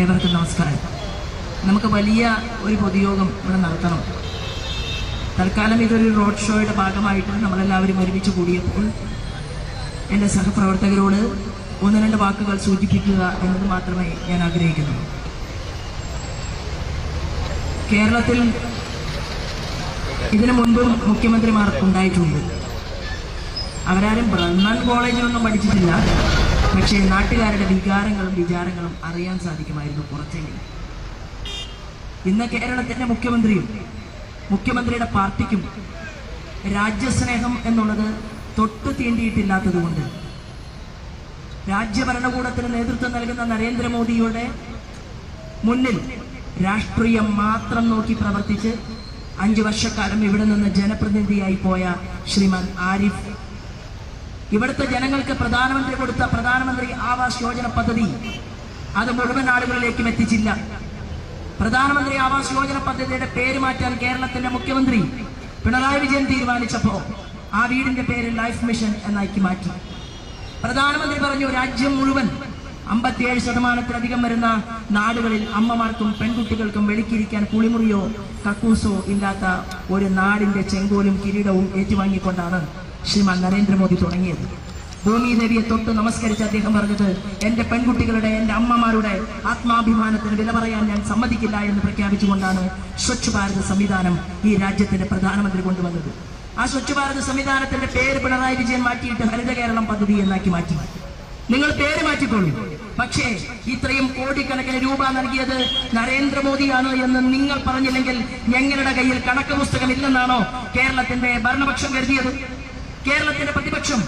ഏവർക്കും നമസ്കാരം. നമുക്ക് വലിയ ഒരു പൊതുയോഗം ഇവിടെ നടത്തണം. തൽക്കാലം ഇതൊരു റോഡ് ഷോയുടെ ഭാഗമായിട്ട് നമ്മളെല്ലാവരും ഒരുമിച്ച് കൂടിയപ്പോൾ എന്റെ സഹപ്രവർത്തകരോട് ഒന്ന് രണ്ട് വാക്കുകൾ സൂചിപ്പിക്കുക എന്നത് മാത്രമേ ഞാൻ ആഗ്രഹിക്കുന്നു. കേരളത്തിൽ ഇതിനു മുൻപും മുഖ്യമന്ത്രിമാർ ഉണ്ടായിട്ടുണ്ട്. അവരാരും ബ്രഹ്മൻ കോളേജിലൊന്നും പഠിച്ചിട്ടില്ല. പക്ഷേ നാട്ടുകാരുടെ വികാരങ്ങളും വിചാരങ്ങളും അറിയാൻ സാധിക്കുമായിരുന്നു കുറച്ചെങ്കിലും ഇന്ന് കേരളത്തിന്റെ മുഖ്യമന്ത്രിയും മുഖ്യമന്ത്രിയുടെ പാർട്ടിക്കും രാജ്യസ്നേഹം എന്നുള്ളത് തൊട്ടു തീണ്ടിയിട്ടില്ലാത്തതുകൊണ്ട് രാജ്യഭരണകൂടത്തിന് നേതൃത്വം നൽകുന്ന നരേന്ദ്രമോദിയുടെ മുന്നിൽ രാഷ്ട്രീയം മാത്രം നോക്കി പ്രവർത്തിച്ച് അഞ്ചു വർഷക്കാലം ഇവിടെ നിന്ന് ജനപ്രതിനിധിയായി പോയ ശ്രീമാൻ ആരിഫ് ഇവിടുത്തെ ജനങ്ങൾക്ക് പ്രധാനമന്ത്രി കൊടുത്ത പ്രധാനമന്ത്രി ആവാസ് യോജന പദ്ധതി അത് മുഴുവൻ ആളുകളിലേക്കും എത്തിച്ചില്ല. പ്രധാനമന്ത്രി ആവാസ് യോജന പദ്ധതിയുടെ പേര് മാറ്റാൻ കേരളത്തിന്റെ മുഖ്യമന്ത്രി പിണറായി വിജയൻ തീരുമാനിച്ചപ്പോ ആ വീടിന്റെ പേര് ലൈഫ് മിഷൻ എന്നാക്കി മാറ്റി. പ്രധാനമന്ത്രി പറഞ്ഞു രാജ്യം മുഴുവൻ അമ്പത്തിയേഴ് ശതമാനത്തിലധികം വരുന്ന നാടുകളിൽ അമ്മമാർക്കും പെൺകുട്ടികൾക്കും വെളിക്കിരിക്കാൻ കുളിമുറിയോ കക്കൂസോ ഇല്ലാത്ത ഒരു നാടിന്റെ ചെങ്കോലും കിരീടവും ഏറ്റുവാങ്ങിക്കൊണ്ടാണ് ശ്രീമാൻ നരേന്ദ്രമോദി തുടങ്ങിയത്. ഭൂമിദേവിയെ തൊട്ട് നമസ്കരിച്ച് അദ്ദേഹം പറഞ്ഞത് എന്റെ പെൺകുട്ടികളുടെ എന്റെ അമ്മമാരുടെ ആത്മാഭിമാനത്തിന് വില പറയാൻ ഞാൻ സമ്മതിക്കില്ല എന്ന് പ്രഖ്യാപിച്ചുകൊണ്ടാണ് സ്വച്ഛ് ഭാരത് സംവിധാനം ഈ രാജ്യത്തിന്റെ പ്രധാനമന്ത്രി കൊണ്ടുവന്നത്. ആ സ്വച്ഛ് ഭാരത് സംവിധാനത്തിന്റെ പേര് പിണറായി വിജയൻ മാറ്റിയിട്ട് ഹരിത കേരളം പദ്ധതി എന്നാക്കി മാറ്റി. നിങ്ങൾ പേര് മാറ്റിക്കോളൂ. പക്ഷേ ഇത്രയും കോടിക്കണക്കിന് രൂപ നൽകിയത് നരേന്ദ്രമോദിയാണ് എന്ന് നിങ്ങൾ പറഞ്ഞില്ലെങ്കിൽ ഞങ്ങളുടെ കയ്യിൽ കണക്ക് പുസ്തകം ഇല്ലെന്നാണോ കേരളത്തിന്റെ ഭരണപക്ഷം കരുതിയത്? കേരളത്തിന്റെ പ്രതിപക്ഷം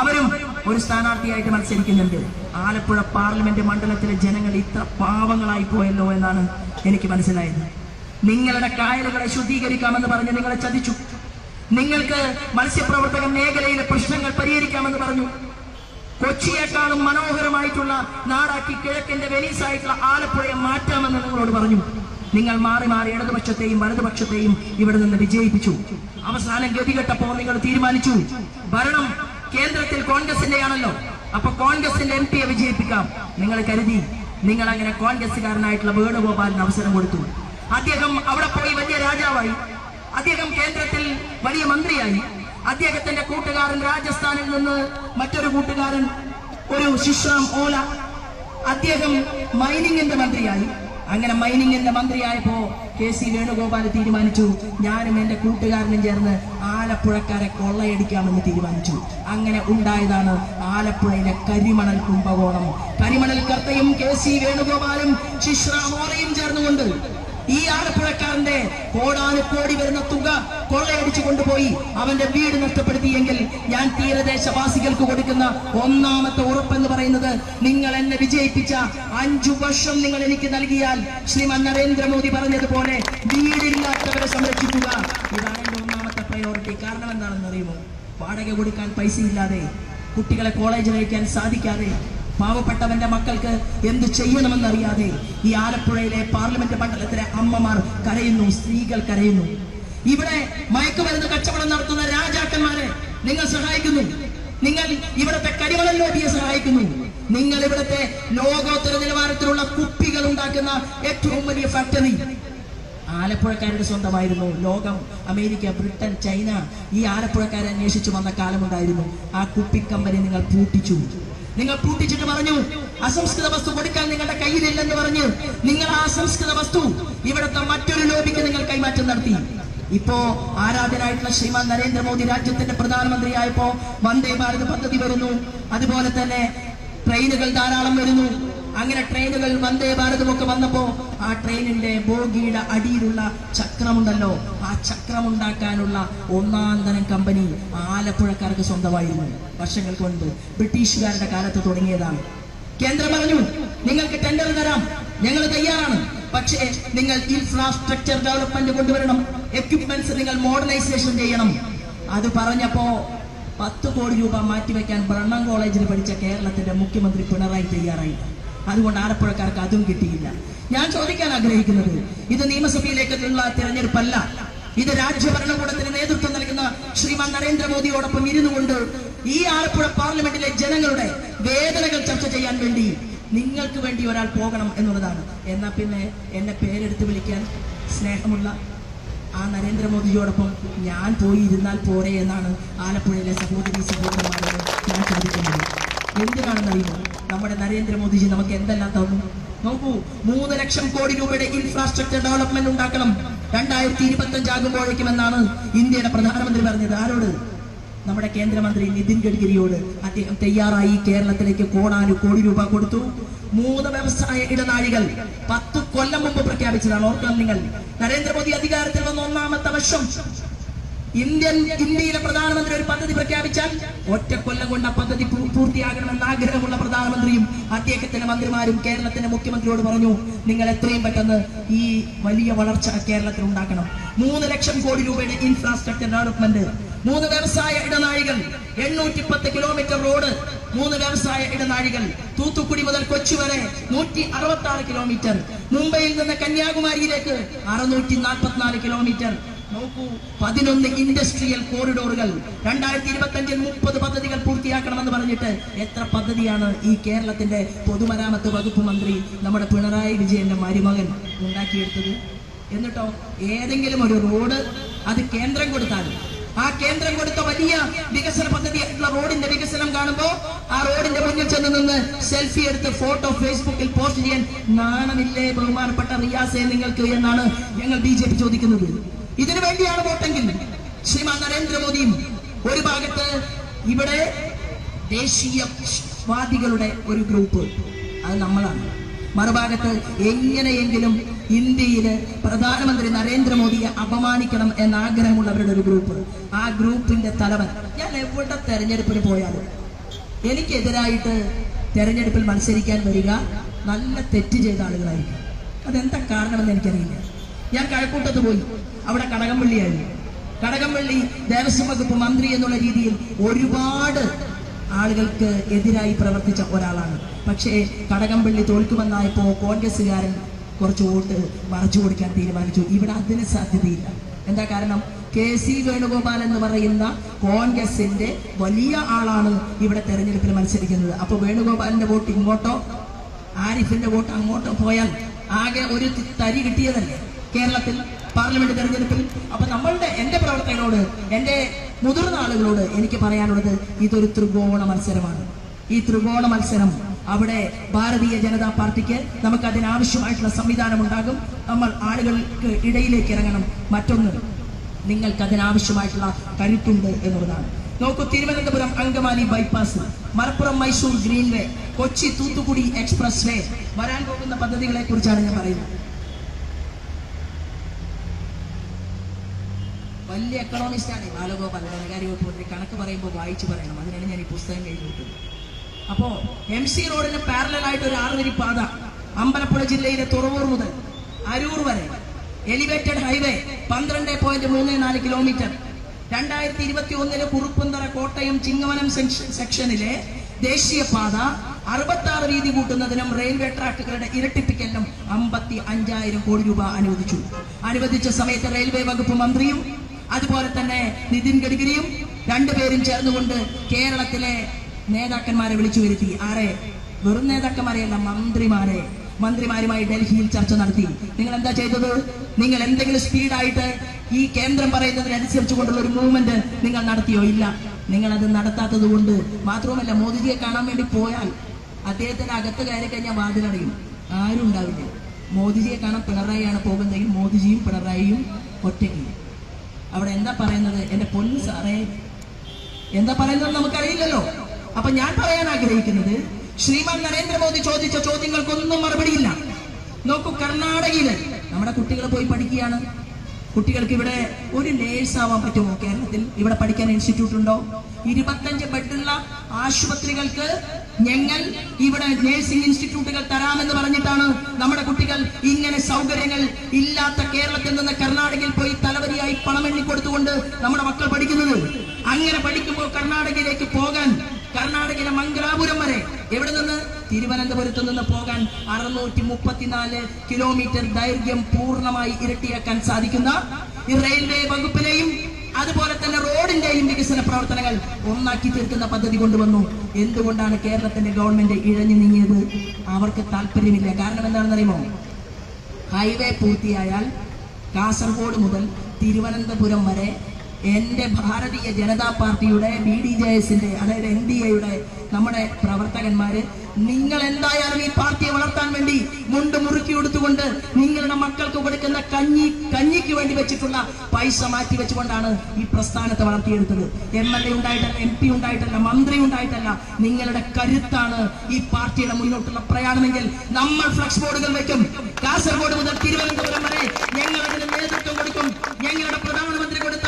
അവരും ഒരു സ്ഥാനാർത്ഥിയായിട്ട് മത്സരിക്കുന്നുണ്ട്. ആലപ്പുഴ പാർലമെന്റ് മണ്ഡലത്തിലെ ജനങ്ങൾ ഇത്ര പാവങ്ങളായി പോയല്ലോ എന്നാണ് എനിക്ക് മനസ്സിലായത്. നിങ്ങളുടെ കായലുകളെ ശുദ്ധീകരിക്കാമെന്ന് പറഞ്ഞ് നിങ്ങളെ ചതിച്ചു. നിങ്ങൾക്ക് മത്സ്യപ്രവർത്തക മേഖലയിലെ പ്രശ്നങ്ങൾ പരിഹരിക്കാമെന്ന് പറഞ്ഞു. കൊച്ചിയേക്കാളും മനോഹരമായിട്ടുള്ള നാടാക്കി കിഴക്കിന്റെ വെനീസായിട്ടുള്ള ആലപ്പുഴയെ മാറ്റാമെന്ന് നിങ്ങളോട് പറഞ്ഞു. നിങ്ങൾ മാറി മാറി ഇടതുപക്ഷത്തെയും വലതുപക്ഷത്തെയും ഇവിടെ നിന്ന് വിജയിപ്പിച്ചു. അവസാനം ഗതികെട്ടപ്പോൾ നിങ്ങൾ തീരുമാനിച്ചു. ഭരണം കേന്ദ്രത്തിൽ കോൺഗ്രസിന്റെ ആണല്ലോ അപ്പൊ കോൺഗ്രസിന്റെ എം പിയെ വിജയിപ്പിക്കാം. നിങ്ങൾ കരുതി നിങ്ങൾ അങ്ങനെ കോൺഗ്രസുകാരനായിട്ടുള്ള വേണുഗോപാലിന് അവസരം കൊടുത്തു. അദ്ദേഹം അവിടെ പോയി വലിയ രാജാവായി. അദ്ദേഹം കേന്ദ്രത്തിൽ വലിയ മന്ത്രിയായി. അദ്ദേഹത്തിന്റെ കൂട്ടുകാരൻ രാജസ്ഥാനിൽ നിന്ന് മറ്റൊരു കൂട്ടുകാരൻ ഒരു ശിശ്രാം ഓല. അദ്ദേഹം മൈനിങ്ങിന്റെ മന്ത്രിയായി. അങ്ങനെ മൈനിങ്ങിന്റെ മന്ത്രിയായപ്പോ കെ സി വേണുഗോപാൽ തീരുമാനിച്ചു. ഞാനും എന്റെ കൂട്ടുകാരനും ചേർന്ന് ആലപ്പുഴക്കാരെ കൊള്ളയടിക്കാമെന്ന് തീരുമാനിച്ചു. അങ്ങനെ ഉണ്ടായതാണ് ആലപ്പുഴയിലെ കരിമണൽ കുംഭകോണം. കരിമണൽ കർത്തയും കെ സി വേണുഗോപാലും ശിശ്രാമോറയും ചേർന്നുകൊണ്ട് ഈ ആലപ്പുഴക്കാരന്റെ കോടാനുകോടി വരുന്ന തുക കൊള്ളയടിച്ചു കൊണ്ടുപോയി അവന്റെ വീട് നഷ്ടപ്പെടുത്തിയെങ്കിൽ ഞാൻ തീരദേശവാസികൾക്ക് കൊടുക്കുന്ന ഒന്നാമത്തെ ഉറപ്പെന്ന് പറയുന്നത് നിങ്ങൾ എന്നെ വിജയിപ്പിച്ച അഞ്ചു വർഷം നിങ്ങൾ എനിക്ക് നൽകിയാൽ ശ്രീമാൻ നരേന്ദ്രമോദി പറഞ്ഞതുപോലെ വീടില്ലാത്തവരെ സംരക്ഷിക്കുക. ഇതാണ് എന്റെ ഒന്നാമത്തെ പ്രയോറിറ്റി കാരണം എന്താണെന്ന് അറിയുമോ വാടക കൊടുക്കാൻ പൈസ ഇല്ലാതെ കുട്ടികളെ കോളേജിൽ അയക്കാൻ സാധിക്കാതെ പാവപ്പെട്ടവന്റെ മക്കൾക്ക് എന്ത് ചെയ്യണമെന്നറിയാതെ ഈ ആലപ്പുഴയിലെ പാർലമെന്റ് മണ്ഡലത്തിലെ അമ്മമാർ കരയുന്നു സ്ത്രീകൾ കരയുന്നു. ഇവിടെ മയക്കുമരുന്ന് കച്ചവടം നടത്തുന്ന രാജാക്കന്മാരെ നിങ്ങൾ സഹായിക്കുന്നു. നിങ്ങൾ ഇവിടുത്തെ കരിമണൽ ലോബിയെ സഹായിക്കുന്നു. നിങ്ങൾ ഇവിടുത്തെ ലോകോത്തര നിലവാരത്തിലുള്ള കുപ്പികൾ ഉണ്ടാക്കുന്ന ഏറ്റവും വലിയ ഫാക്ടറി ആലപ്പുഴക്കാരുടെ സ്വന്തമായിരുന്നു ലോകം. അമേരിക്ക ബ്രിട്ടൻ ചൈന ഈ ആലപ്പുഴക്കാരെ അന്വേഷിച്ചു വന്ന കാലമുണ്ടായിരുന്നു. ആ കുപ്പി കമ്പനി നിങ്ങൾ പൂട്ടിച്ചു. നിങ്ങൾ പൂട്ടിച്ചിട്ട് പറഞ്ഞു അസംസ്കൃത വസ്തു കൊടുക്കാൻ നിങ്ങളുടെ കയ്യിലില്ലെന്ന് പറഞ്ഞ് നിങ്ങൾ ആ അസംസ്കൃത വസ്തു ഇവിടുത്തെ മറ്റൊരു ലോബിക്ക് നിങ്ങൾ കൈമാറ്റം നടത്തി. ഇപ്പോ ആരാധനായിട്ടുള്ള ശ്രീമാൻ നരേന്ദ്രമോദി രാജ്യത്തിന്റെ പ്രധാനമന്ത്രിയായപ്പോ വന്ദേ ഭാരത് പദ്ധതി വരുന്നു. അതുപോലെ തന്നെ ട്രെയിനുകൾ ധാരാളം വരുന്നു. അങ്ങനെ ട്രെയിനുകൾ വന്ദേ ഭാരതം ഒക്കെ വന്നപ്പോ ആ ട്രെയിനിന്റെ ബോഗിയുടെ അടിയിലുള്ള ചക്രമുണ്ടല്ലോ. ആ ചക്രമുണ്ടാക്കാനുള്ള ഒന്നാം തരം കമ്പനി ആലപ്പുഴക്കാർക്ക് സ്വന്തമായിരുന്നു. വർഷങ്ങൾക്ക് മുൻപ് ബ്രിട്ടീഷുകാരുടെ കാലത്ത് തുടങ്ങിയതാണ്. കേന്ദ്രം പറഞ്ഞു നിങ്ങൾക്ക് ടെൻഡർ തരാം. ഞങ്ങൾ തയ്യാറാണ്. പക്ഷേ നിങ്ങൾ ഇൻഫ്രാസ്ട്രക്ചർ ഡെവലപ്മെന്റ് കൊണ്ടുവരണം. എക്യുപ്മെന്റ്സ് നിങ്ങൾ മോഡേണൈസേഷൻ ചെയ്യണം. അത് പറഞ്ഞപ്പോ പത്ത് കോടി രൂപ മാറ്റിവെക്കാൻ ബ്രണ്ണൻ കോളേജിൽ പഠിച്ച കേരളത്തിന്റെ മുഖ്യമന്ത്രി പിണറായി തയ്യാറായി. അതുകൊണ്ട് ആലപ്പുഴക്കാർക്ക് അതും കിട്ടിയില്ല. ഞാൻ ചോദിക്കാൻ ആഗ്രഹിക്കുന്നത് ഇത് നിയമസഭയിലേക്കുള്ള തിരഞ്ഞെടുപ്പല്ല. ഇത് രാജ്യഭരണകൂടത്തിന് നേതൃത്വം നൽകുന്ന ശ്രീമാൻ നരേന്ദ്രമോദിയോടൊപ്പം ഇരുന്നു കൊണ്ട് ഈ ആലപ്പുഴ പാർലമെന്റിലെ ജനങ്ങളുടെ വേദനകൾ ചർച്ച ചെയ്യാൻ വേണ്ടി നിങ്ങൾക്ക് വേണ്ടി ഒരാൾ പോകണം എന്നുള്ളതാണ്. എന്നാ പിന്നെ എന്നെ പേരെടുത്ത് വിളിക്കാൻ സ്നേഹമുള്ള ആ നരേന്ദ്രമോദിയോടൊപ്പം ഞാൻ പോയി ഇരുന്നാൽ പോരെ എന്നാണ് ആലപ്പുഴയിലെ സഹോദരി സഹോദരന്മാരോട് ഞാൻ ചോദിക്കുന്നത്. എന്തിനാണെന്നറിയുമോ നമ്മുടെ നരേന്ദ്രമോദിജി നമുക്ക് എന്തെല്ലാം തന്നു? നോക്കൂ മൂന്ന് ലക്ഷം കോടി രൂപയുടെ ഇൻഫ്രാസ്ട്രക്ചർ ഡെവലപ്മെന്റ് ഉണ്ടാക്കണം. രണ്ടായിരത്തി ഇരുപത്തി അഞ്ചാകുമ്പോഴേക്കും എന്നാണ് ഇന്ത്യയുടെ പ്രധാനമന്ത്രി പറഞ്ഞത്. ആരോട്? നമ്മുടെ കേന്ദ്രമന്ത്രി നിതിൻ ഗഡ്കരിയോട്. അദ്ദേഹം തയ്യാറായി കേരളത്തിലേക്ക് കോടാനു കോടി രൂപ കൊടുത്തു. മൂന്ന് വ്യവസായ ഇടനാഴികൾ പത്ത് കൊല്ലം മുമ്പ് പ്രഖ്യാപിച്ചതാണ്. ഓർക്കണം നിങ്ങൾ. നരേന്ദ്രമോദി അധികാരത്തിൽ വന്ന ഒന്നാമത്തെ വർഷം ഇന്ത്യൻ ഇന്ത്യയിലെ പ്രധാനമന്ത്രി ഒരു പദ്ധതി പ്രഖ്യാപിച്ചാൽ ഒറ്റ കൊണ്ട പദ്ധതി പൂർത്തിയാകണമെന്ന് ആഗ്രഹമുള്ള പ്രധാനമന്ത്രിയും അദ്ദേഹത്തിന്റെ മന്ത്രിമാരും കേരളത്തിന്റെ മുഖ്യമന്ത്രിയോട് പറഞ്ഞു നിങ്ങൾ എത്രയും പെട്ടെന്ന് ഈ വലിയ വളർച്ച കേരളത്തിൽ ഉണ്ടാക്കണം. മൂന്ന് ലക്ഷം കോടി രൂപയുടെ ഇൻഫ്രാസ്ട്രക്ചർ ഡെവലപ്മെന്റ് മൂന്ന് വ്യവസായ ഇടനാഴികൾ എണ്ണൂറ്റി പത്ത് കിലോമീറ്റർ റോഡ് മൂന്ന് വ്യവസായ ഇടനാഴികൾ തൂത്തുക്കുടി മുതൽ കൊച്ചി വരെ നൂറ്റി അറുപത്തി ആറ് കിലോമീറ്റർ മുംബൈയിൽ നിന്ന് കന്യാകുമാരിയിലേക്ക് അറുന്നൂറ്റി നാൽപ്പത്തിനാല് കിലോമീറ്റർ നോക്കൂ പതിനൊന്ന് ഇൻഡസ്ട്രിയൽ കോറിഡോറുകൾ രണ്ടായിരത്തി ഇരുപത്തി അഞ്ചിൽ മുപ്പത് പദ്ധതികൾ പൂർത്തിയാക്കണമെന്ന് പറഞ്ഞിട്ട് എത്ര പദ്ധതിയാണ് ഈ കേരളത്തിന്റെ പൊതുമരാമത്ത് വകുപ്പ് മന്ത്രി നമ്മുടെ പിണറായി വിജയന്റെ മരുമകൻ ഉണ്ടാക്കിയെടുത്തത്? എന്നിട്ടോ ഏതെങ്കിലും ഒരു റോഡ് അത് കേന്ദ്രം കൊടുത്താൽ ആ കേന്ദ്രം കൊടുത്ത വലിയ വികസന പദ്ധതി പദ്ധതിയായിട്ടുള്ള റോഡിന്റെ വികസനം കാണുമ്പോ ആ റോഡിന്റെ മുന്നിൽ ചെന്ന് നിന്ന് സെൽഫി എടുത്ത് ഫോട്ടോ ഫേസ്ബുക്കിൽ പോസ്റ്റ് ചെയ്യാൻ നാണമില്ലേ ബഹുമാനപ്പെട്ട റിയാസെ നിങ്ങൾക്ക് എന്നാണ് ഞങ്ങൾ ബി ചോദിക്കുന്നത്. ഇതിനു വേണ്ടിയാണ് വോട്ടെങ്കിൽ ശ്രീമാൻ നരേന്ദ്രമോദിയും ഒരു ഭാഗത്ത് ഇവിടെ ദേശീയവാദികളുടെ ഒരു ഗ്രൂപ്പ്. അത് നമ്മളാണ്. മറുഭാഗത്ത് എങ്ങനെയെങ്കിലും ഇന്ത്യയിൽ പ്രധാനമന്ത്രി നരേന്ദ്രമോദിയെ അപമാനിക്കണം എന്ന ആഗ്രഹമുള്ളവരുടെ ഒരു ഗ്രൂപ്പ്. ആ ഗ്രൂപ്പിന്റെ തലവൻ ഞാൻ എവിടെ തെരഞ്ഞെടുപ്പിന് പോയാലും എനിക്കെതിരായിട്ട് തെരഞ്ഞെടുപ്പിൽ മത്സരിക്കാൻ വരിക നല്ല തെറ്റ് ചെയ്ത ആളുകളായിരിക്കും. അതെന്താ കാരണമെന്ന് എനിക്കറിയില്ല. ഞാൻ കഴക്കൂട്ടത്ത് പോയി. അവിടെ കടകംപള്ളിയായിരുന്നു. കടകംപള്ളി ദേവസ്വം വകുപ്പ് മന്ത്രി എന്നുള്ള രീതിയിൽ ഒരുപാട് ആളുകൾക്ക് എതിരായി പ്രവർത്തിച്ച ഒരാളാണ്. പക്ഷേ കടകംപള്ളി തോൽക്കുമെന്നായപ്പോ കോൺഗ്രസ്സുകാരൻ കുറച്ച് വോട്ട് മറച്ചു കൊടുക്കാൻ തീരുമാനിച്ചു. ഇവിടെ അതിന് സാധ്യതയില്ല. എന്താ കാരണം? കെ സി വേണുഗോപാൽ എന്ന് പറയുന്ന കോൺഗ്രസിന്റെ വലിയ ആളാണ് ഇവിടെ തെരഞ്ഞെടുപ്പിൽ മത്സരിക്കുന്നത്. അപ്പൊ വേണുഗോപാലിന്റെ വോട്ട് ഇങ്ങോട്ടോ? ആരിഫിന്റെ വോട്ട് അങ്ങോട്ടോ പോയാൽ ആകെ ഒരു തരി കിട്ടിയതല്ലേ? കേരളത്തിൽ പാർലമെന്റ് തെരഞ്ഞെടുപ്പിൽ. അപ്പൊ നമ്മളുടെ എന്റെ പ്രവർത്തകരോട് എന്റെ മുതിർന്ന ആളുകളോട് എനിക്ക് പറയാനുള്ളത് ഇതൊരു ത്രികോണ മത്സരമാണ്. ഈ ത്രികോണ മത്സരം അവിടെ ഭാരതീയ ജനതാ പാർട്ടിക്ക് നമുക്ക് അതിനാവശ്യമായിട്ടുള്ള സംവിധാനം ഉണ്ടാകും നമ്മൾ ആളുകൾക്ക് ഇടയിലേക്ക് ഇറങ്ങണം. മറ്റൊന്ന് നിങ്ങൾക്ക് അതിനാവശ്യമായിട്ടുള്ള കരുത്തുണ്ട് എന്നുള്ളതാണ്. നോക്കൂ Thiruvananthapuram Angamaly bypass Malappuram Mysore greenway Kochi Thoothukudi expressway വരാൻ പോകുന്ന പദ്ധതികളെ കുറിച്ചാണ് ഞാൻ പറയുന്നത്. വലിയ എക്കണോമിസ്റ്റാണ് ബാലഗോപാൽ ധനകാര്യ വകുപ്പ് കണക്ക് പറയുമ്പോൾ വായിച്ചു പറയണം. അതിനാണ് ഞാൻ ഈ പുസ്തകം കയ്യിൽ അപ്പോ എം സി റോഡിന് പാരലായിട്ട് ഒരു ആറുവരി പാത അമ്പലപ്പുഴ ജില്ലയിലെ തുറവൂർ മുതൽ അരൂർ വരെ. എലിവേറ്റഡ് ഹൈവേ പന്ത്രണ്ട് പോയിന്റ് മൂന്ന് നാല് കിലോമീറ്റർ രണ്ടായിരത്തി ഇരുപത്തി ഒന്നിൽ കുറുപ്പന്തറ കോട്ടയം ചിങ്ങവനം സെക്ഷ- സെക്ഷനിലെ ദേശീയപാത അറുപത്തി ആറ് വീതി കൂട്ടുന്നതിനും റെയിൽവേ ട്രാക്കുകളുടെ ഇരട്ടിപ്പിക്കലിനും അമ്പത്തി അഞ്ചായിരം കോടി രൂപ അനുവദിച്ചു. അനുവദിച്ച സമയത്ത് റെയിൽവേ വകുപ്പ് മന്ത്രിയും അതുപോലെ തന്നെ നിതിൻ ഗഡ്കരിയും രണ്ടുപേരും ചേർന്നുകൊണ്ട് കേരളത്തിലെ നേതാക്കന്മാരെ വിളിച്ചു വരുത്തി. ആരെ? വെറും നേതാക്കന്മാരെയല്ല മന്ത്രിമാരെ. മന്ത്രിമാരുമായി ഡൽഹിയിൽ ചർച്ച നടത്തി. നിങ്ങൾ എന്താ ചെയ്തത്? നിങ്ങൾ എന്തെങ്കിലും സ്പീഡായിട്ട് ഈ കേന്ദ്രം പറയുന്നതിനനുസരിച്ച് കൊണ്ടുള്ള ഒരു മൂവ്മെന്റ് നിങ്ങൾ നടത്തിയോ? ഇല്ല. നിങ്ങൾ അത് നടത്താത്തത് കൊണ്ട് മാത്രവുമല്ല മോദിജിയെ കാണാൻ വേണ്ടി പോയാൽ അദ്ദേഹത്തിന്റെ അകത്ത് കയറി കഴിഞ്ഞാൽ വാതിലടയും. ആരും ഉണ്ടാവില്ല. മോദിജിയെ കാണാൻ പിണറായിയാണ് പോകുന്നതെങ്കിൽ മോദിജിയും പിണറായിയും ഒറ്റയ്ക്ക്. അവിടെ എന്താ പറയുന്നത്? എന്റെ പൊന്നു സാറേ. എന്താ പറയുന്നത് നമുക്കറിയില്ലല്ലോ. അപ്പൊ ഞാൻ പറയാൻ ആഗ്രഹിക്കുന്നത് ശ്രീമാൻ നരേന്ദ്രമോദി ചോദിച്ച ചോദ്യങ്ങൾക്കൊന്നും മറുപടിയില്ല. നോക്കൂ കർണാടകയിൽ നമ്മുടെ കുട്ടികൾ പോയി പഠിക്കുകയാണ്. കുട്ടികൾക്ക് ഇവിടെ ഒരു നേഴ്സ് ആവാൻ പറ്റുമോ? കേരളത്തിൽ ഇവിടെ പഠിക്കാൻ ഇൻസ്റ്റിറ്റ്യൂട്ട് ഉണ്ടോ? ഇരുപത്തഞ്ച് ബെഡുള്ള ആശുപത്രികൾക്ക് ഞങ്ങൾ ഇവിടെ നേഴ്സിംഗ് ഇൻസ്റ്റിറ്റ്യൂട്ടുകൾ തരാമെന്ന് പറഞ്ഞിട്ടാണ് നമ്മുടെ കുട്ടികൾ ഇങ്ങനെ സൗകര്യങ്ങൾ ഇല്ലാത്ത കേരളത്തിൽ നിന്ന് കർണാടകയിൽ പോയി തലവരിയായി പണം എണ്ണിക്കൊടുത്തുകൊണ്ട് നമ്മുടെ മക്കൾ പഠിക്കുന്നത്. അങ്ങനെ പഠിക്കുമ്പോൾ കർണാടകയിലേക്ക് പോകാൻ കർണാടകയിലെ മംഗലാപുരം വരെ. എവിടെ നിന്ന്? തിരുവനന്തപുരത്ത് നിന്ന് പോകാൻ അറുന്നൂറ്റി മുപ്പത്തിനാല് കിലോമീറ്റർ ദൈർഘ്യം പൂർണമായി ഇരട്ടിയാക്കാൻ സാധിക്കുന്ന ഈ റെയിൽവേ വകുപ്പിനെയും അതുപോലെ തന്നെ റോഡിന്റെയും വികസന പ്രവർത്തനങ്ങൾ ഒന്നാക്കി തീർക്കുന്ന പദ്ധതി കൊണ്ടുവന്നു. എന്തുകൊണ്ടാണ് കേരളത്തിന്റെ ഗവൺമെന്റ് ഇഴഞ്ഞു നീങ്ങിയത്? അവർക്ക് താല്പര്യമില്ല കാരണം എന്താണെന്നറിയുമോ? ഹൈവേ പൂർത്തിയായാൽ കാസർഗോഡ് മുതൽ തിരുവനന്തപുരം വരെ എന്റെ ഭാരതീയ ജനതാ പാർട്ടിയുടെ ബി ഡി ജെ എസിന്റെ അതായത് എൻ ഡി എയുടെ നമ്മുടെ പ്രവർത്തകന്മാര് നിങ്ങൾ എന്തായാലും ഈ പാർട്ടിയെ വളർത്താൻ വേണ്ടി മുണ്ട് മുറുക്കി കൊടുത്തുകൊണ്ട് നിങ്ങളുടെ മക്കൾക്ക് കൊടുക്കുന്ന കഞ്ഞി കഞ്ഞിക്ക് വേണ്ടി വെച്ചിട്ടുള്ള പൈസ മാറ്റി വെച്ചുകൊണ്ടാണ് ഈ പ്രസ്ഥാനത്തെ വളർത്തിയെടുത്തത്. എം എൽ എ ഉണ്ടായിട്ടല്ല എം പി ഉണ്ടായിട്ടല്ല മന്ത്രി ഉണ്ടായിട്ടല്ല നിങ്ങളുടെ കരുത്താണ് ഈ പാർട്ടിയുടെ മുന്നോട്ടുള്ള പ്രയാണമെങ്കിൽ നമ്മൾ ഫ്ലക്സ് ബോർഡുകൾ വെക്കും. കാസർഗോഡ് മുതൽ തിരുവനന്തപുരം വരെ ഞങ്ങൾ അതിന് നേതൃത്വം കൊടുക്കും. ഞങ്ങളുടെ പ്രധാനമന്ത്രി കൊടുത്ത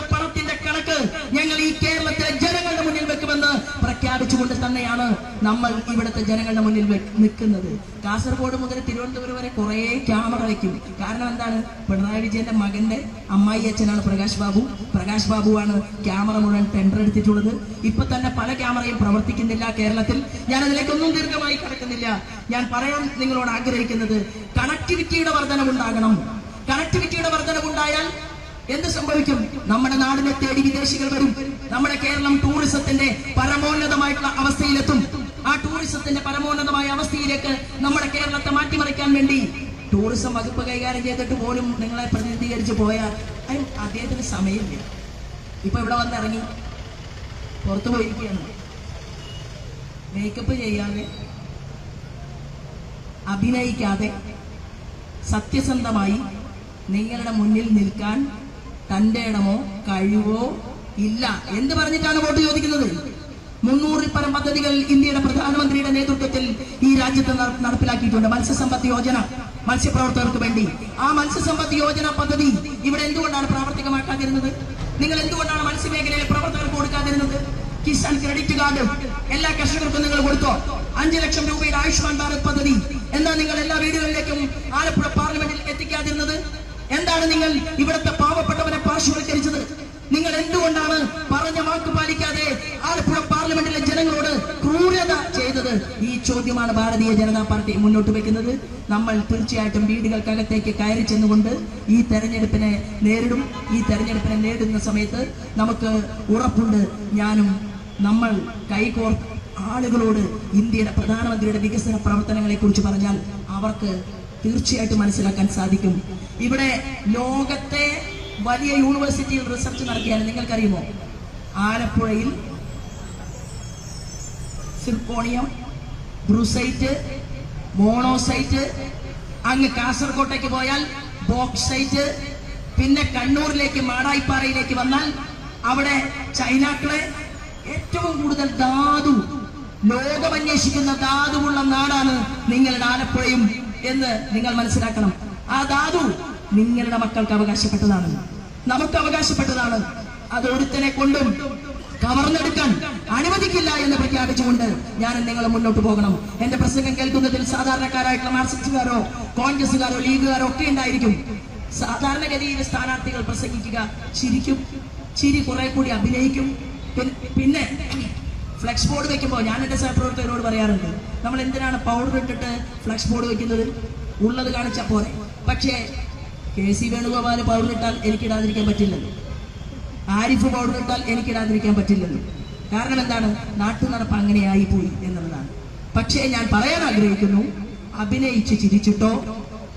ഞങ്ങൾ ഈ കേരളത്തിലെ ജനങ്ങളുടെ മുന്നിൽ വെക്കുമെന്ന് പ്രഖ്യാപിച്ചുകൊണ്ട് തന്നെയാണ് നമ്മൾ ഇവിടുത്തെ ജനങ്ങളുടെ മുന്നിൽ നിൽക്കുന്നത്. കാസർഗോഡ് മുതൽ തിരുവനന്തപുരം വരെ കുറേ ക്യാമറ വയ്ക്കും. കാരണം എന്താണ്? പിണറായി വിജയന്റെ മകന്റെ അമ്മായി അച്ഛനാണ് പ്രകാശ് ബാബു. പ്രകാശ് ബാബുവാണ് ക്യാമറ മുഴുവൻ ടെൻഡർ എടുത്തിട്ടുള്ളത്. ഇപ്പൊ തന്നെ പല ക്യാമറയും പ്രവർത്തിക്കുന്നില്ല കേരളത്തിൽ. ഞാൻ അതിലേക്കൊന്നും ദീർഘമായി കിടക്കുന്നില്ല. ഞാൻ പറയാൻ നിങ്ങളോട് ആഗ്രഹിക്കുന്നത് കണക്ടിവിറ്റിയുടെ വർധനവുണ്ടാകണം. കണക്ടിവിറ്റിയുടെ വർധനവുണ്ടായാൽ എന്ത് സംഭവിക്കും? നമ്മുടെ നാടിനെ തേടി വിദേശികൾ വരും. നമ്മുടെ കേരളം ടൂറിസത്തിന്റെ പരമോന്നതമായിട്ടുള്ള അവസ്ഥയിലെത്തും. ആ ടൂറിസത്തിന്റെ പരമോന്നതമായ അവസ്ഥയിലേക്ക് നമ്മുടെ കേരളത്തെ മാറ്റിമറിക്കാൻ വേണ്ടി ടൂറിസം വകുപ്പ് കൈകാര്യം ചെയ്തിട്ട് പോലും നിങ്ങളെ പ്രതിനിധീകരിച്ച് പോയാൽ അതിന് അദ്ദേഹത്തിന് സമയമില്ല. ഇപ്പൊ ഇവിടെ വന്നിറങ്ങി. പുറത്തു പോയിരിക്കുകയാണ്. മേക്കപ്പ് ചെയ്യാതെ അഭിനയിക്കാതെ സത്യസന്ധമായി നിങ്ങളുടെ മുന്നിൽ നിൽക്കാൻ തന്റെ ഇടമോ കഴിവോ ഇല്ല. എന്ത് പറഞ്ഞിട്ടാണ് വോട്ട് ചോദിക്കുന്നത്? മുന്നൂറിൽ പരം പദ്ധതികൾ ഇന്ത്യയുടെ പ്രധാനമന്ത്രിയുടെ നേതൃത്വത്തിൽ ഈ രാജ്യത്ത് നട- നടപ്പിലാക്കിയിട്ടുണ്ട്. മത്സ്യസമ്പത്ത് യോജന മത്സ്യപ്രവർത്തകർക്ക് വേണ്ടി. ആ മത്സ്യസമ്പത്ത് യോജന പദ്ധതി ഇവിടെ എന്തുകൊണ്ടാണ് പ്രാവർത്തികമാക്കാതിരുന്നത്? നിങ്ങൾ എന്തുകൊണ്ടാണ് മത്സ്യമേഖലയിലെ പ്രവർത്തകർക്ക് കൊടുക്കാതിരുന്നത്? കിസാൻ ക്രെഡിറ്റ് കാർഡ് എല്ലാ കർഷകർക്കും നിങ്ങൾ കൊടുത്തോ? അഞ്ചു ലക്ഷം രൂപയുടെ ആയുഷ്മാൻ ഭാരത് പദ്ധതി എന്നാ നിങ്ങൾ എല്ലാ വീടുകളിലേക്കും ആലപ്പുഴ പാർലമെന്റിൽ എത്തിക്കാതിരുന്നത്? എന്താണ് നിങ്ങൾ ഇവിടുത്തെ പാവപ്പെട്ടവരെ പാർശ്വവൽക്കരിച്ചത് നിങ്ങൾ എന്തുകൊണ്ടാണ് പറഞ്ഞ വാക്ക് പാലിക്കാതെ ആലപ്പുഴ പാർലമെന്റിലെ ജനങ്ങളോട് ക്രൂരത ചെയ്തത്? ഈ ചോദ്യമാണ് ഭാരതീയ ജനതാ പാർട്ടി മുന്നോട്ട് വെക്കുന്നത്. നമ്മൾ തീർച്ചയായിട്ടും വീടുകൾക്കകത്തേക്ക് കയറി ചെന്നുകൊണ്ട് ഈ തെരഞ്ഞെടുപ്പിനെ നേരിടും. ഈ തെരഞ്ഞെടുപ്പിനെ നേരിടുന്ന സമയത്ത് നമുക്ക് ഉറപ്പുണ്ട്. ഞാനും നമ്മൾ കൈകോർ ആളുകളോട് ഇന്ത്യയുടെ പ്രധാനമന്ത്രിയുടെ വികസന പ്രവർത്തനങ്ങളെ കുറിച്ച് പറഞ്ഞാൽ അവർക്ക് തീർച്ചയായിട്ടും മനസ്സിലാക്കാൻ സാധിക്കും. ഇവിടെ ലോകത്തെ വലിയ യൂണിവേഴ്സിറ്റിയിൽ റിസർച്ച് നടത്തിയാണ് നിങ്ങൾക്കറിയുമോ? ആലപ്പുഴയിൽ സിർക്കോണിയം ബ്രൂസൈറ്റ് മോണോസൈറ്റ് അങ്ങ് കാസർകോട്ടേക്ക് പോയാൽ ബോക്സൈറ്റ് പിന്നെ കണ്ണൂരിലേക്ക് മാടായിപ്പാറയിലേക്ക് വന്നാൽ അവിടെ ചൈനാക്കളെ ഏറ്റവും കൂടുതൽ ധാതു ലോകമന്വേഷിക്കുന്ന ധാതുവുള്ള നാടാണ് നിങ്ങളുടെ ആലപ്പുഴയും എന്ന് നിങ്ങൾ മനസ്സിലാക്കണം. ആ ധാതു നിങ്ങളുടെ മക്കൾക്ക് അവകാശപ്പെട്ടതാണ്. നമുക്ക് അവകാശപ്പെട്ടതാണ്. അത് ഒരുത്തനെ കൊണ്ടും കവർന്നെടുക്കാൻ അനുവദിക്കില്ല എന്ന് പ്രഖ്യാപിച്ചുകൊണ്ട് ഞാൻ നിങ്ങൾ മുന്നോട്ട് പോകണം. എന്റെ പ്രസംഗം കേൾക്കുന്നതിൽ സാധാരണക്കാരായിട്ടുള്ള മാർക്സിസ്റ്റുകാരോ കോൺഗ്രസുകാരോ ലീഗുകാരോ ഒക്കെ ഉണ്ടായിരിക്കും. സാധാരണഗതിയിൽ സ്ഥാനാർത്ഥികൾ പ്രസംഗിക്കുക ചിരിക്കും. ചിരി കുറെ കൂടി അഭിനയിക്കും. പിന്നെ ഫ്ലെക്സ് ബോർഡ് വെക്കുമ്പോൾ ഞാൻ എന്റെ സഹപ്രവർത്തകരോട് പറയാറുണ്ട് നമ്മൾ എന്തിനാണ് പൗഡർ ഇട്ടിട്ട് ഫ്ലെക്സ് ബോർഡ് വെക്കുന്നത്? ഉള്ളത് കാണിച്ചാൽ പോരെ. പക്ഷേ കെ സി വേണുഗോപാൽ പൗഡറിട്ടാൽ എനിക്കിടാതിരിക്കാൻ പറ്റില്ലല്ലോ. ആരിഫ് പൗഡറിട്ടാൽ എനിക്കിടാതിരിക്കാൻ പറ്റില്ലല്ലോ. കാരണം എന്താണ്? നാട്ടു നടപ്പ് അങ്ങനെയായി പോയി എന്നുള്ളതാണ്. പക്ഷേ ഞാൻ പറയാൻ ആഗ്രഹിക്കുന്നു അഭിനയിച്ച് ചിരിച്ചിട്ടോ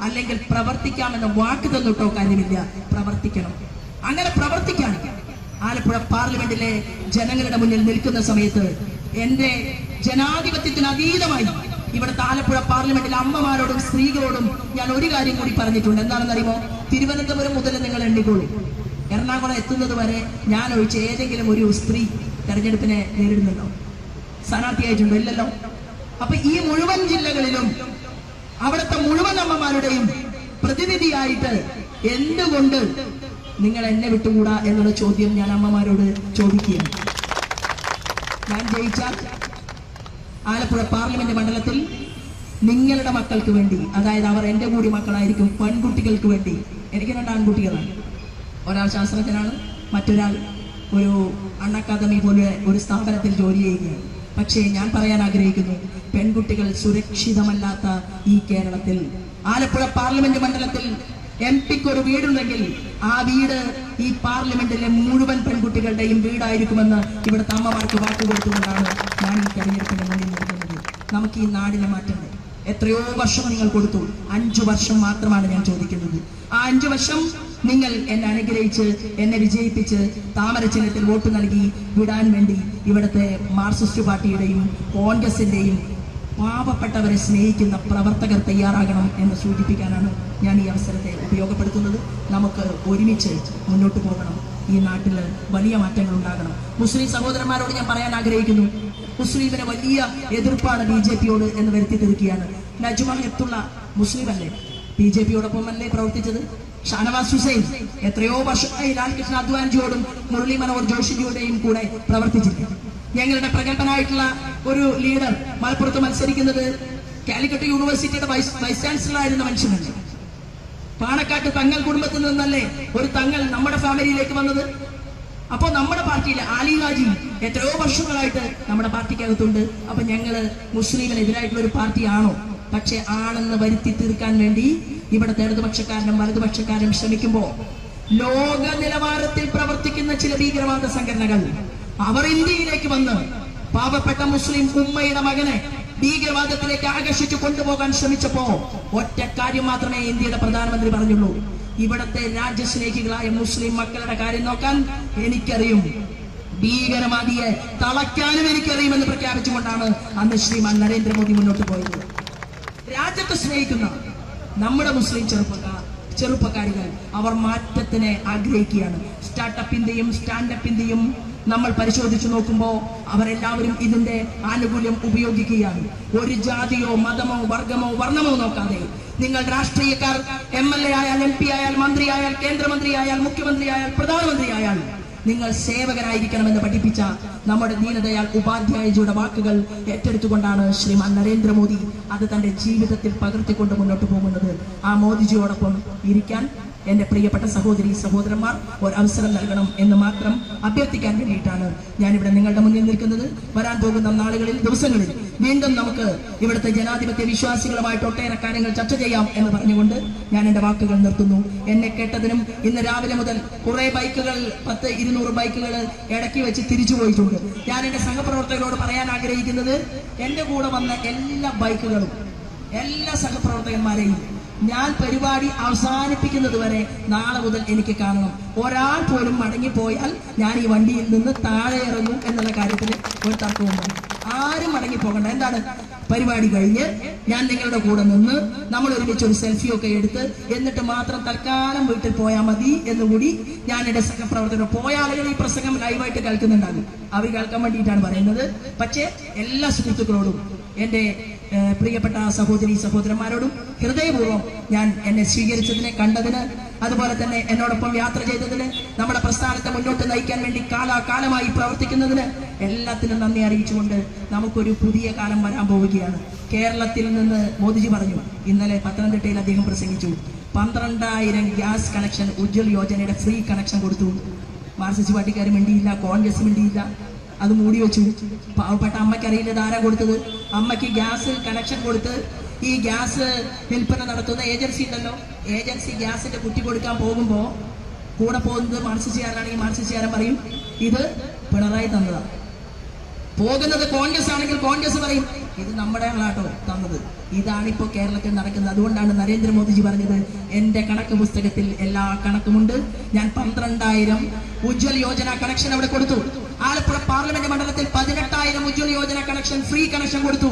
അല്ലെങ്കിൽ പ്രവർത്തിക്കാമെന്ന വാക്ക് തന്നിട്ടോ കാര്യമില്ല. പ്രവർത്തിക്കണം. അങ്ങനെ പ്രവർത്തിക്കാൻ ആലപ്പുഴ പാർലമെന്റിലെ ജനങ്ങളുടെ മുന്നിൽ നിൽക്കുന്ന സമയത്ത് എന്റെ ജനാധിപത്യത്തിന് അതീതമായി ഇവിടുത്തെ ആലപ്പുഴ പാർലമെന്റിലെ അമ്മമാരോടും സ്ത്രീകളോടും ഞാൻ ഒരു കാര്യം കൂടി പറഞ്ഞിട്ടുണ്ട്. എന്താണെന്ന് അറിയുമോ തിരുവനന്തപുരം മുതൽ നിങ്ങൾ എണ്ണിക്കോളൂ. എറണാകുളം എത്തുന്നത് വരെ ഞാൻ ഒഴിച്ച് ഏതെങ്കിലും ഒരു സ്ത്രീ തെരഞ്ഞെടുപ്പിനെ നേരിടുന്നുണ്ടോ? സ്ഥാനാർത്ഥിയായിട്ടുണ്ടോ? ഇല്ലല്ലോ. അപ്പൊ ഈ മുഴുവൻ ജില്ലകളിലും അവിടുത്തെ മുഴുവൻ അമ്മമാരുടെയും പ്രതിനിധിയായിട്ട് എന്തുകൊണ്ട് നിങ്ങൾ എന്നെ വിട്ടുകൂടാ എന്നുള്ള ചോദ്യം ഞാൻ അമ്മമാരോട് ചോദിക്കുകയാണ്. ഞാൻ ജയിച്ചാൽ ആലപ്പുഴ പാർലമെന്റ് മണ്ഡലത്തിൽ നിങ്ങളുടെ മക്കൾക്ക് വേണ്ടി അതായത് അവർ എന്റെ കൂടി മക്കളായിരിക്കും പെൺകുട്ടികൾക്ക് വേണ്ടി. എനിക്ക് രണ്ട് ആൺകുട്ടികളാണ്. ഒരാൾ ശാസ്ത്രജ്ഞനാണ് മറ്റൊരാൾ ഒരു അൺ അക്കാദമി പോലെ ഒരു സ്ഥാപനത്തിൽ ജോലി ചെയ്യുകയാണ്. പക്ഷേ ഞാൻ പറയാൻ ആഗ്രഹിക്കുന്നു പെൺകുട്ടികൾ സുരക്ഷിതമല്ലാത്ത ഈ കേരളത്തിൽ. ആലപ്പുഴ പാർലമെന്റ് മണ്ഡലത്തിൽ എം പിക്ക് ഒരു വീടുണ്ടെങ്കിൽ ആ വീട് ഈ പാർലമെന്റിലെ മുഴുവൻ പെൺകുട്ടികളുടെയും വീടായിരിക്കുമെന്ന് ഇവിടുത്തെ അമ്മമാർക്ക് വാക്കുകൊടുത്തുകൊണ്ടാണ് ഞാൻ ഈ തെരഞ്ഞെടുപ്പിന്റെ നമുക്ക് ഈ നാടിനെ മാറ്റണ്ടേ എത്രയോ വർഷം നിങ്ങൾ കൊടുത്തു. അഞ്ചു വർഷം മാത്രമാണ് ഞാൻ ചോദിക്കുന്നത്. ആ അഞ്ചു വർഷം നിങ്ങൾ എന്നെ അനുഗ്രഹിച്ച് എന്നെ വിജയിപ്പിച്ച് താമര ചിഹ്നത്തിൽ വോട്ട് നൽകി വിടാൻ വേണ്ടി ഇവിടുത്തെ മാർക്സിസ്റ്റ് പാർട്ടിയുടെയും കോൺഗ്രസിന്റെയും പാവപ്പെട്ടവരെ സ്നേഹിക്കുന്ന പ്രവർത്തകർ തയ്യാറാകണം എന്ന് സൂചിപ്പിക്കാനാണ് ഞാൻ ഈ അവസരത്തെ ഉപയോഗപ്പെടുത്തുന്നത്. നമുക്ക് ഒരുമിച്ച് മുന്നോട്ട് പോകണം. ഈ നാട്ടിൽ വലിയ മാറ്റങ്ങൾ ഉണ്ടാകണം. മുസ്ലിം സഹോദരന്മാരോട് ഞാൻ പറയാൻ ആഗ്രഹിക്കുന്നു. മുസ്ലിമിന് വലിയ എതിർപ്പാണ് ബി ജെ പിയോട് എന്ന് വരുത്തി തീർക്കുകയാണ്. നജ്മ ഹെത്തുള്ള മുസ്ലിം അല്ലേ ബി ജെ പിയോടൊപ്പം അല്ലേ പ്രവർത്തിച്ചത്? ഷാനവാസ് ഹുസൈൻ എത്രയോ വർഷമായി ലാൽകൃഷ്ണ അദ്വാൻജിയോടും മുരളി മനോഹർ ജോഷിജിയുടെയും കൂടെ പ്രവർത്തിച്ചിട്ടുണ്ട്. ഞങ്ങളുടെ പ്രഗത്ഭനായിട്ടുള്ള ഒരു ലീഡർ മലപ്പുറത്ത് മത്സരിക്കുന്നത് കാലിക്കറ്റ് യൂണിവേഴ്സിറ്റിയുടെ വൈസ് വൈസ് ചാൻസലർ ആയിരുന്ന മനുഷ്യനുണ്ട് പാണക്കാട്ട് തങ്ങൾ കുടുംബത്തിൽ നിന്നല്ലേ ഒരു തങ്ങൾ നമ്മുടെ ഫാമിലിയിലേക്ക് വന്നത്? അപ്പൊ നമ്മുടെ പാർട്ടിയിലെ ആലി ഹാജി എത്രയോ വർഷങ്ങളായിട്ട് നമ്മുടെ പാർട്ടിക്കകത്തുണ്ട്. അപ്പൊ ഞങ്ങൾ മുസ്ലിമിനെതിരായിട്ടുള്ള ഒരു പാർട്ടിയാണോ? പക്ഷെ ആണെന്ന് വരുത്തി തീർക്കാൻ വേണ്ടി ഇവിടുത്തെ ഇടതുപക്ഷക്കാരനും വലതുപക്ഷക്കാരനും ശ്രമിക്കുമ്പോ ലോക നിലവാരത്തിൽ പ്രവർത്തിക്കുന്ന ചില ഭീകരവാദ സംഘടനകൾ അവർ ഇന്ത്യയിലേക്ക് വന്ന് പാവപ്പെട്ട മുസ്ലിം ഉമ്മയുടെ മകനെ ഭീകരവാദത്തിലേക്ക് ആകർഷിച്ചു കൊണ്ടുപോകാൻ ശ്രമിച്ചപ്പോ ഒറ്റ കാര്യം മാത്രമേ ഇന്ത്യയുടെ പ്രധാനമന്ത്രി പറഞ്ഞുള്ളൂ. ഇവിടത്തെ രാജ്യസ്നേഹികളായ മുസ്ലിം മക്കളുടെ കാര്യം നോക്കാൻ എനിക്കറിയും. ഭീകരവാദിയെ തളയ്ക്കാനും എനിക്കറിയുമെന്ന് പ്രഖ്യാപിച്ചുകൊണ്ടാണ് അന്ന് ശ്രീമാൻ നരേന്ദ്രമോദി മുന്നോട്ട് പോയത്. രാജ്യത്തെ സ്നേഹിക്കുന്ന നമ്മുടെ മുസ്ലിം ചെറുപ്പക്കാർ ചെറുപ്പക്കാരികൾ അവർ മാറ്റത്തിനെ ആഗ്രഹിക്കുകയാണ്. സ്റ്റാർട്ടപ്പിന്റെയും സ്റ്റാൻഡപ്പിന്റെയും നമ്മൾ പരിശോധിച്ചു നോക്കുമ്പോൾ അവരെല്ലാവരും ഇതിന്റെ ആനുകൂല്യം ഉപയോഗിക്കുകയാണ്. ഒരു ജാതിയോ മതമോ വർഗമോ വർണമോ നോക്കാതെ നിങ്ങൾ രാഷ്ട്രീയക്കാർ എം എൽ എ ആയാൽ എം പി ആയാൽ മന്ത്രി ആയാൽ കേന്ദ്രമന്ത്രി ആയാൽ മുഖ്യമന്ത്രി ആയാൽ പ്രധാനമന്ത്രി ആയാൽ നിങ്ങൾ സേവകരായിരിക്കണമെന്ന് പഠിപ്പിച്ച നമ്മുടെ ദീനദയാൽ ഉപാധ്യായജിയുടെ വാക്കുകൾ ഏറ്റെടുത്തുകൊണ്ടാണ് ശ്രീമാൻ നരേന്ദ്രമോദി അത് തന്റെ ജീവിതത്തിൽ പകർത്തിക്കൊണ്ട് മുന്നോട്ട് പോകുന്നത്. ആ മോദിജിയോടൊപ്പം ഇരിക്കാൻ എന്റെ പ്രിയപ്പെട്ട സഹോദരി സഹോദരന്മാർ ഒരു അവസരം നൽകണം എന്ന് മാത്രം അഭ്യർത്ഥിക്കാൻ വേണ്ടിയിട്ടാണ് ഞാനിവിടെ നിങ്ങളുടെ മുന്നിൽ നിൽക്കുന്നത്. വരാൻ പോകുന്ന നാളുകളിൽ ദിവസങ്ങളിൽ വീണ്ടും നമുക്ക് ഇവിടുത്തെ ജനാധിപത്യ വിശ്വാസികളുമായിട്ട് ഒട്ടേറെ കാര്യങ്ങൾ ചർച്ച ചെയ്യാം എന്ന് പറഞ്ഞുകൊണ്ട് ഞാൻ എന്റെ വാക്കുകൾ നിർത്തുന്നു. എന്നെ കേട്ടതിനും ഇന്ന് രാവിലെ മുതൽ കുറെ ബൈക്കുകൾ പത്ത് ഇരുന്നൂറ് ബൈക്കുകൾ ഇടയ്ക്ക് വെച്ച് തിരിച്ചു പോയിട്ടുണ്ട്. ഞാൻ എന്റെ സംഘപ്രവർത്തകരോട് പറയാൻ ആഗ്രഹിക്കുന്നത് എന്റെ കൂടെ വന്ന എല്ലാ ബൈക്കുകളും എല്ലാ സഹപ്രവർത്തകന്മാരെയും ഞാൻ പരിപാടി അവസാനിപ്പിക്കുന്നത് വരെ നാളെ മുതൽ എനിക്ക് കാണണം. ഒരാൾ പോലും മടങ്ങിപ്പോയാൽ ഞാൻ ഈ വണ്ടിയിൽ നിന്ന് താഴെ ഇറങ്ങും എന്നുള്ള കാര്യത്തിൽ ഒരു തർക്കവുമില്ല. ആരും മടങ്ങിപ്പോകണ്ട. എന്താണ്? പരിപാടി കഴിഞ്ഞ് ഞാൻ നിങ്ങളുടെ കൂടെ നിന്ന് നമ്മൾ ഒരുമിച്ച് ഒരു സെൽഫി ഒക്കെ എടുത്ത് എന്നിട്ട് മാത്രം തൽക്കാലം വീട്ടിൽ പോയാൽ മതി എന്നുകൂടി ഞാൻ എന്റെ സഹപ്രവർത്തകർ പോയ ആളുകൾ ഈ പ്രസംഗം ലൈവായിട്ട് കേൾക്കുന്നുണ്ടാകും. അവർ കേൾക്കാൻ വേണ്ടിയിട്ടാണ് പറയുന്നത്. പക്ഷേ എല്ലാ സുഹൃത്തുക്കളോടും എന്റെ പ്രിയപ്പെട്ട സഹോദരി സഹോദരന്മാരോടും ഹൃദയപൂർവം ഞാൻ എന്നെ സ്വീകരിച്ചതിനെ കണ്ടതിന് അതുപോലെ തന്നെ എന്നോടൊപ്പം യാത്ര ചെയ്തതിന് നമ്മുടെ പ്രസ്ഥാനത്തെ മുന്നോട്ട് നയിക്കാൻ വേണ്ടി കാലാകാലമായി പ്രവർത്തിക്കുന്നതിന് എല്ലാത്തിനും നന്ദി അറിയിച്ചുകൊണ്ട് നമുക്കൊരു പുതിയ കാലം വരാൻ പോവുകയാണ്. കേരളത്തിൽ നിന്ന് മോദിജി പറഞ്ഞു ഇന്നലെ പത്തനംതിട്ടയിൽ അദ്ദേഹം പ്രസംഗിച്ചു പന്ത്രണ്ടായിരം ഗ്യാസ് കണക്ഷൻ ഉജ്ജ്വൽ യോജനയുടെ ഫ്രീ കണക്ഷൻ കൊടുത്തു. മാർസിസ്റ്റ് പാർട്ടിക്കാർ മിണ്ടിയില്ല കോൺഗ്രസ് മിണ്ടിയില്ല അത് മൂടി വെച്ചു. പാവപ്പെട്ട അമ്മയ്ക്ക് അറിയില്ല ധാര കൊടുത്തത്. അമ്മയ്ക്ക് ഗ്യാസ് കണക്ഷൻ കൊടുത്ത് ഈ ഗ്യാസ് വിൽപ്പന നടത്തുന്ന ഏജൻസി ഉണ്ടല്ലോ. ഏജൻസി ഗ്യാസിന്റെ കുറ്റി കൊടുക്കാൻ പോകുമ്പോൾ കൂടെ പോകുന്നത് മാർക്സിസ്റ്റുകാരനാണെങ്കിൽ മാർക്സിസ്റ്റുകാരൻ പറയും ഇത് പിണറായി തന്നതാണ് പോകുന്നത് കോൺഗ്രസ് ആണെങ്കിൽ കോൺഗ്രസ് പറയും ഇത് നമ്മുടെ ആളാട്ടോ തന്നത്. ഇതാണിപ്പോ കേരളത്തിൽ നടക്കുന്നത്. അതുകൊണ്ടാണ് നരേന്ദ്രമോദിജി പറഞ്ഞത് എന്റെ കണക്ക് പുസ്തകത്തിൽ എല്ലാ കണക്കുമുണ്ട്. ഞാൻ പന്ത്രണ്ടായിരം ഉജ്ജ്വൽ യോജന കണക്ഷൻ അവിടെ കൊടുത്തു. ആലപ്പുഴ പാർലമെന്റ് മണ്ഡലത്തിൽ പതിനെട്ടായിരം Ujjwal Yojana connection free connection കൊടുത്തു.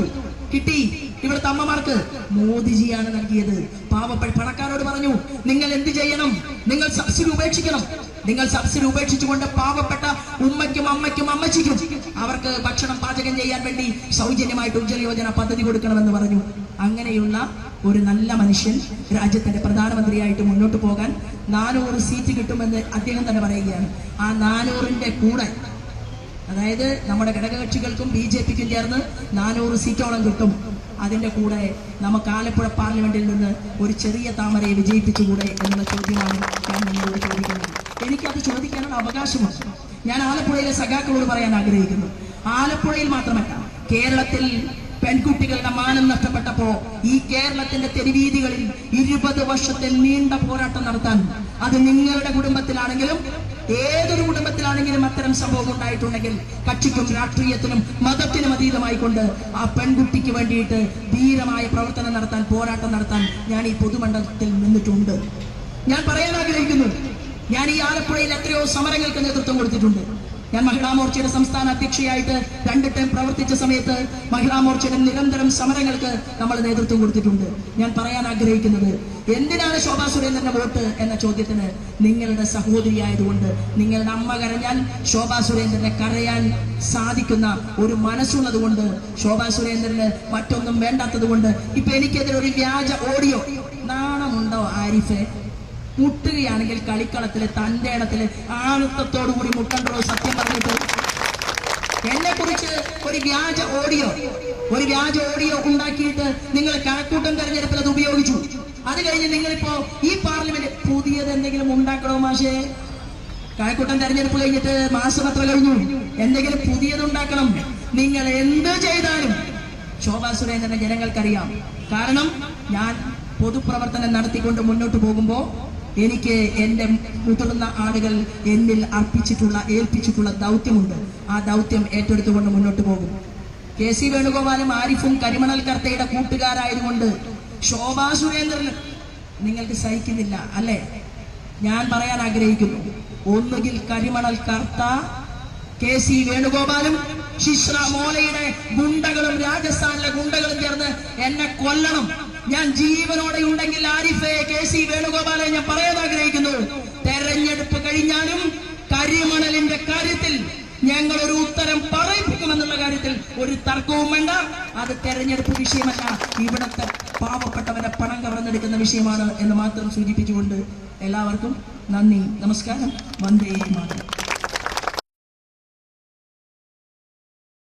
കിട്ടി. ഇവിടുത്തെ അമ്മമാർക്ക് മോദിജിയാണ് നൽകിയത്. പാവപ്പെട്ട പണക്കാരോട് പറഞ്ഞു നിങ്ങൾ എന്ത് ചെയ്യണം? നിങ്ങൾ സബ്സിഡി ഉപേക്ഷിക്കണം. നിങ്ങൾ സബ്സിഡി ഉപേക്ഷിച്ചുകൊണ്ട് പാവപ്പെട്ട ഉമ്മയ്ക്കും അമ്മയ്ക്കും അമ്മച്ചിക്കും അവർക്ക് ഭക്ഷണം പാചകം ചെയ്യാൻ വേണ്ടി സൗജന്യമായിട്ട് ഉജ്ജ്വല യോജന പദ്ധതി കൊടുക്കണമെന്ന് പറഞ്ഞു. അങ്ങനെയുള്ള ഒരു നല്ല മനുഷ്യൻ രാജ്യത്തിന്റെ പ്രധാനമന്ത്രിയായിട്ട് മുന്നോട്ട് പോകാൻ നാനൂറ് സീറ്റ് കിട്ടുമെന്ന് അദ്ദേഹം തന്നെ പറയുകയാണ്. ആ നാനൂറിന്റെ കൂടെ അതായത് നമ്മുടെ ഘടകകക്ഷികൾക്കും ബി ജെ പിക്കും ചേർന്ന് നാനൂറ് സീറ്റോളം കിട്ടും. അതിന്റെ കൂടെ നമുക്ക് ആലപ്പുഴ പാർലമെന്റിൽ നിന്ന് ഒരു ചെറിയ താമരയെ വിജയിപ്പിച്ചുകൂടെ എന്നുള്ള ചോദ്യമാണ് ഞാൻ നിങ്ങളോട് ചോദിക്കുന്നത്. എനിക്കത് ചോദിക്കാനുള്ള അവകാശമുണ്ട്. ഞാൻ ആലപ്പുഴയിലെ സഖാക്കളോട് പറയാൻ ആഗ്രഹിക്കുന്നു. ആലപ്പുഴയിൽ മാത്രമല്ല കേരളത്തിൽ പെൺകുട്ടികളുടെ മാനം നഷ്ടപ്പെട്ടപ്പോ ഈ കേരളത്തിന്റെ തെരുവീതികളിൽ ഇരുപത് വർഷത്തിൽ നീണ്ട പോരാട്ടം നടത്താൻ അത് നിങ്ങളുടെ കുടുംബത്തിലാണെങ്കിലും ഏതൊരു കുടുംബത്തിലാണെങ്കിലും അത്തരം സംഭവം ഉണ്ടായിട്ടുണ്ടെങ്കിൽ കക്ഷിക്കും രാഷ്ട്രീയത്തിനും മതത്തിനും അതീതമായി കൊണ്ട് ആ പെൺകുട്ടിക്ക് വേണ്ടിയിട്ട് ധീരമായ പ്രവർത്തനം നടത്താൻ പോരാട്ടം നടത്താൻ ഞാൻ ഈ പൊതുമണ്ഡലത്തിൽ നിന്നിട്ടുണ്ട്. ഞാൻ പറയാൻ ആഗ്രഹിക്കുന്നു. ഞാൻ ഈ ആലപ്പുഴയിൽ എത്രയോ സമരങ്ങൾക്ക് നേതൃത്വം കൊടുത്തിട്ടുണ്ട്. ഞാൻ മഹിളാ മോർച്ചയുടെ സംസ്ഥാന അധ്യക്ഷയായിട്ട് രണ്ട് ടൈം പ്രവർത്തിച്ച സമയത്ത് മഹിളാ മോർച്ചയുടെ നിരന്തരം സമരങ്ങൾക്ക് നമ്മൾ നേതൃത്വം കൊടുത്തിട്ടുണ്ട്. ഞാൻ പറയാൻ ആഗ്രഹിക്കുന്നത് എന്തിനാണ് ശോഭാ സുരേന്ദ്രന്റെ വോട്ട് എന്ന ചോദ്യത്തിന് നിങ്ങളുടെ സഹോദരിയായതുകൊണ്ട് നിങ്ങളുടെ അമ്മ കരഞ്ഞാൽ ശോഭാ സുരേന്ദ്രനെ കരയാൻ സാധിക്കുന്ന ഒരു മനസ്സുള്ളത് കൊണ്ട് ശോഭാ സുരേന്ദ്രന് മറ്റൊന്നും വേണ്ടാത്തത് കൊണ്ട് ഇപ്പൊ എനിക്കെതിരെ ഒരു വ്യാജ ഓഡിയോ നാണമുണ്ടോ ആരിഫെ? മുട്ടുകയാണെങ്കിൽ കളിക്കളത്തിൽ തന്റെ ഇടത്തിൽ കൂടി മുട്ടണ്ടോ സത്യം പറഞ്ഞിട്ട്. എന്നെ കുറിച്ച് ഒരു വ്യാജ ഓഡിയോ ഒരു വ്യാജ ഓഡിയോ ഉണ്ടാക്കിയിട്ട് നിങ്ങൾ കണക്കൂട്ടം തെരഞ്ഞെടുപ്പിൽ അത് ഉപയോഗിച്ചു. അത് കഴിഞ്ഞ് നിങ്ങളിപ്പോ ഈ പാർലമെന്റ് പുതിയത് എന്തെങ്കിലും ഉണ്ടാക്കണോ മാഷേ? കഴക്കൂട്ടം തെരഞ്ഞെടുപ്പ് കഴിഞ്ഞിട്ട് മാസം അത്ര കഴിഞ്ഞു. എന്തെങ്കിലും പുതിയത് ഉണ്ടാക്കണം. നിങ്ങൾ എന്ത് ചെയ്താലും ശോഭാ സുരേന്ദ്രനെ ജനങ്ങൾക്കറിയാം. കാരണം ഞാൻ പൊതുപ്രവർത്തനം നടത്തിക്കൊണ്ട് മുന്നോട്ട് പോകുമ്പോൾ എനിക്ക് എന്റെ മുതിർന്ന ആളുകൾ എന്നിൽ അർപ്പിച്ചിട്ടുള്ള ഏൽപ്പിച്ചിട്ടുള്ള ദൗത്യമുണ്ട്. ആ ദൗത്യം ഏറ്റെടുത്തുകൊണ്ട് മുന്നോട്ട് പോകും. കെ സി വേണുഗോപാലും ആരിഫും കരിമണൽ കർത്തയുടെ കൂട്ടുകാരായതുകൊണ്ട് ശോഭാ സുരേന്ദ്രൻ നിങ്ങൾക്ക് സഹിക്കുന്നില്ല അല്ലെ? ഞാൻ പറയാൻ ആഗ്രഹിക്കുന്നു. ഒന്നുകിൽ കരിമണൽ കർത്ത കെ സി വേണുഗോപാലും ശിശ്ര മോലയുടെ ഗുണ്ടകളും രാജസ്ഥാനിലെ ഗുണ്ടകളും ചേർന്ന് എന്നെ കൊല്ലണം. ഞാൻ ജീവനോടെ ഉണ്ടെങ്കിൽ ആരിഫെ കെ സി വേണുഗോപാലെ ഞാൻ പറയാൻ ആഗ്രഹിക്കുന്നു. തെരഞ്ഞെടുപ്പ് കഴിഞ്ഞാലും കരിമണലിന്റെ കാര്യത്തിൽ ഞങ്ങൾ ഒരു ഉത്തരം പറയിപ്പിക്കുമെന്നുള്ള കാര്യത്തിൽ ഒരു തർക്കവും വേണ്ട. അത് തെരഞ്ഞെടുപ്പ് വിഷയമല്ല. ഇവിടത്തെ പാവപ്പെട്ടവരെ പണം കവർന്നെടുക്കുന്ന വിഷയമാണ് എന്ന് മാത്രം സൂചിപ്പിച്ചുകൊണ്ട് എല്ലാവർക്കും നന്ദി നമസ്കാരം. വന്ദേ മാതരം.